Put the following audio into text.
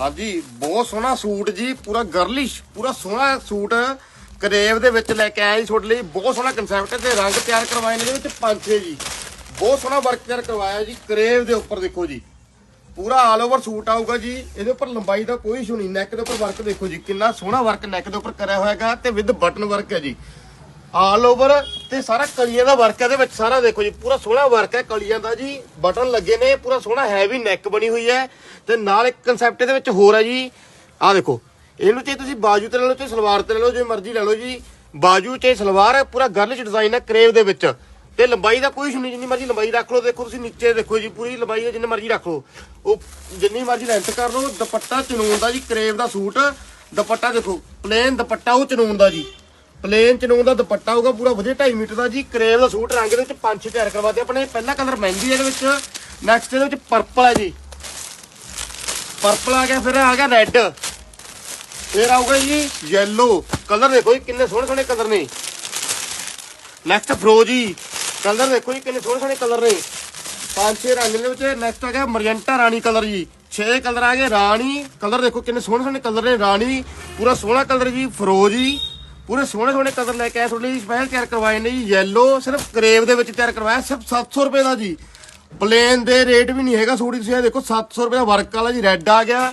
ਹਾਂਜੀ, ਬਹੁਤ ਸੋਹਣਾ ਸੂਟ ਜੀ, ਪੂਰਾ ਗਰਲਿਸ਼ ਪੂਰਾ ਸੋਹਣਾ ਸੂਟ ਕਰੇਵ ਦੇ ਵਿੱਚ ਲੈ ਕੇ ਆਇਆ ਜੀ ਤੁਹਾਡੇ ਲਈ। ਬਹੁਤ ਸੋਹਣਾ ਕਨਸੈਪਟ ਤੇ ਰੰਗ ਤਿਆਰ ਕਰਵਾਏ ਨੇ ਇਹਦੇ ਵਿੱਚ ਪੰਜ ਛੇ ਜੀ। ਬਹੁਤ ਸੋਹਣਾ ਵਰਕ ਤਿਆਰ ਕਰਵਾਇਆ ਜੀ ਕਰੇਵ ਦੇ ਉੱਪਰ ਦੇਖੋ ਜੀ। ਪੂਰਾ ਆਲ ਓਵਰ ਸੂਟ ਆਊਗਾ ਜੀ। ਇਹਦੇ ਉੱਪਰ ਲੰਬਾਈ ਦਾ ਕੋਈ ਇਸ਼ੂ ਨਹੀਂ ਨੈਕ ਦੇ ਉੱਪਰ ਵਰਕ ਦੇਖੋ ਜੀ, ਕਿੰਨਾ ਸੋਹਣਾ ਵਰਕ ਨੈਕ ਦੇ ਉੱਪਰ ਕਰਿਆ ਹੋਇਆ ਹੈਗਾ ਤੇ ਵਿਦ ਬਟਨ ਵਰਕ ਹੈ ਜੀ। ਆਲ ਓਵਰ ਤੇ ਸਾਰਾ ਕਲੀਆਂ ਦਾ ਵਰਕ ਹੈ ਇਹਦੇ ਵਿੱਚ ਸਾਰਾ ਦੇਖੋ ਜੀ, ਪੂਰਾ ਸੋਹਣਾ ਵਰਕ ਹੈ ਕਲੀਆਂ ਦਾ ਜੀ, ਬਟਨ ਲੱਗੇ ਨੇ, ਪੂਰਾ ਸੋਹਣਾ ਹੈਵੀ ਨੈਕ ਬਣੀ ਹੋਈ ਹੈ ਤੇ ਨਾਲ ਇੱਕ ਕਨਸੈਪਟ ਇਹਦੇ ਵਿੱਚ ਹੋਰ ਹੈ ਜੀ। ਆਹ ਦੇਖੋ, ਇਹਨੂੰ ਚਾਹੇ ਤੁਸੀਂ ਬਾਜੂ ਤੇ ਲੈ ਲਓ, ਚਾਹੇ ਸਲਵਾਰ ਤੇ ਲੈ ਲਓ ਜੇ ਮਰਜ਼ੀ ਲੈ ਲਓ ਜੀ। ਬਾਜੂ ਚਾਹੇ ਸਲਵਾਰ ਹੈ, ਪੂਰਾ ਗਰਲਿਸ਼ ਡਿਜ਼ਾਈਨ ਹੈ ਕਰੇਵ ਦੇ ਵਿੱਚ। ਤੇ ਲੰਬਾਈ ਦਾ ਕੋਈ ਇਸ਼ੂ ਨਹੀਂ, ਜਿੰਨੀ ਮਰਜ਼ੀ ਲੰਬਾਈ ਰੱਖ ਲਓ, ਦੇਖੋ ਤੁਸੀਂ ਨੀਚੇ ਦੇਖੋ ਜੀ, ਪੂਰੀ ਲੰਬਾਈ ਹੈ, ਜਿੰਨੀ ਮਰਜ਼ੀ ਰੱਖ ਲਓ। ਉਹ ਜਿੰਨੀ ਮਰਜ਼ੀ ਲੈਂਥ ਕਰ ਲਓ, ਦੁਪੱਟਾ ਚਨੂਨ ਦਾ ਜੀ ਕਰੇਵ ਦਾ ਸੂਟ। ਦੁਪੱਟਾ ਦੇਖੋ ਪਲੇਨ ਦੁਪੱਟਾ ਉਹ ਚਨੂਨ ਦਾ ਜੀ। ਪਲੇਨ ਚਨੂਨ ਦਾ ਦੁਪੱਟਾ ਹੋਊਗਾ, ਪੂਰਾ ਵਧੀਆ 2.5 ਮੀਟਰ ਦਾ ਜੀ, ਕਰੇਵ ਦਾ ਸੂਟ ਰੰਗ ਦੇ ਵਿੱਚ ਪੰਜ ਛੇ ਤਿਆਰ ਕਰਵਾਤੇ ਆਪਣੇ। ਪਹਿਲਾ ਕਲਰ ਮਹਿੰਦੀ ਇਹਦੇ ਵਿੱਚ ਨੈਕਸਟ ਇਹਦੇ ਵਿੱਚ ਪਰਪਲ ਹੈ ਜੀ। ਪਰਪਲ ਆ ਗਿਆ, ਫਿਰ ਆ ਗਿਆ ਰੈੱਡ ਫਿਰ ਆਊਗਾ ਜੀ ਯੈਲੋ ਕਲਰ ਦੇਖੋ ਜੀ, ਕਿੰਨੇ ਸੋਹਣੇ ਸੋਹਣੇ ਕਲਰ ਨੇ। ਨੈਕਸਟ ਫਰੋਜੀ ਕਲਰ ਦੇਖੋ ਜੀ, ਕਿੰਨੇ ਸੋਹਣੇ ਸੋਹਣੇ ਕਲਰ ਨੇ। ਪੰਜ ਛੇ ਰੰਗ ਦੇ ਵਿੱਚ ਨੈਕਸਟ ਆ ਗਿਆ ਮਰਜੈਂਟਾ ਰਾਣੀ ਕਲਰ ਜੀ। ਛੇ ਕਲਰ ਆ ਗਏ, ਰਾਣੀ। ਕਲਰ ਦੇਖੋ ਕਿੰਨੇ ਸੋਹਣੇ ਸੋਹਣੇ ਕਲਰ ਨੇ, ਰਾਣੀ। ਪੂਰਾ ਸੋਹਣਾ ਕਲਰ ਜੀ ਫਰੋਜੀ ਪੂਰੇ ਸੋਹਣੇ ਸੋਹਣੇ ਕਲਰ ਲੈ ਕੇ ਆਏ ਤੁਹਾਡੇ ਲਈ ਸਪੈਸ਼ਲ ਤਿਆਰ ਕਰਵਾਏ ਨੇ ਜੀ ਯੈਲੋ ਸਿਰਫ ਕਰੇਵ ਦੇ ਵਿੱਚ ਤਿਆਰ ਕਰਵਾਇਆ, ਸਿਰਫ 700 ਰੁਪਏ ਦਾ ਜੀ। ਪਲੇਨ ਦੇ ਰੇਟ ਵੀ ਨਹੀਂ ਹੈਗਾ, ਸੂਟ ਤੁਸੀਂ ਇਹ ਦੇਖੋ 700 ਰੁਪਏ ਦਾ ਵਰਕ ਵਾਲਾ ਜੀ ਰੈੱਡ ਆ ਗਿਆ।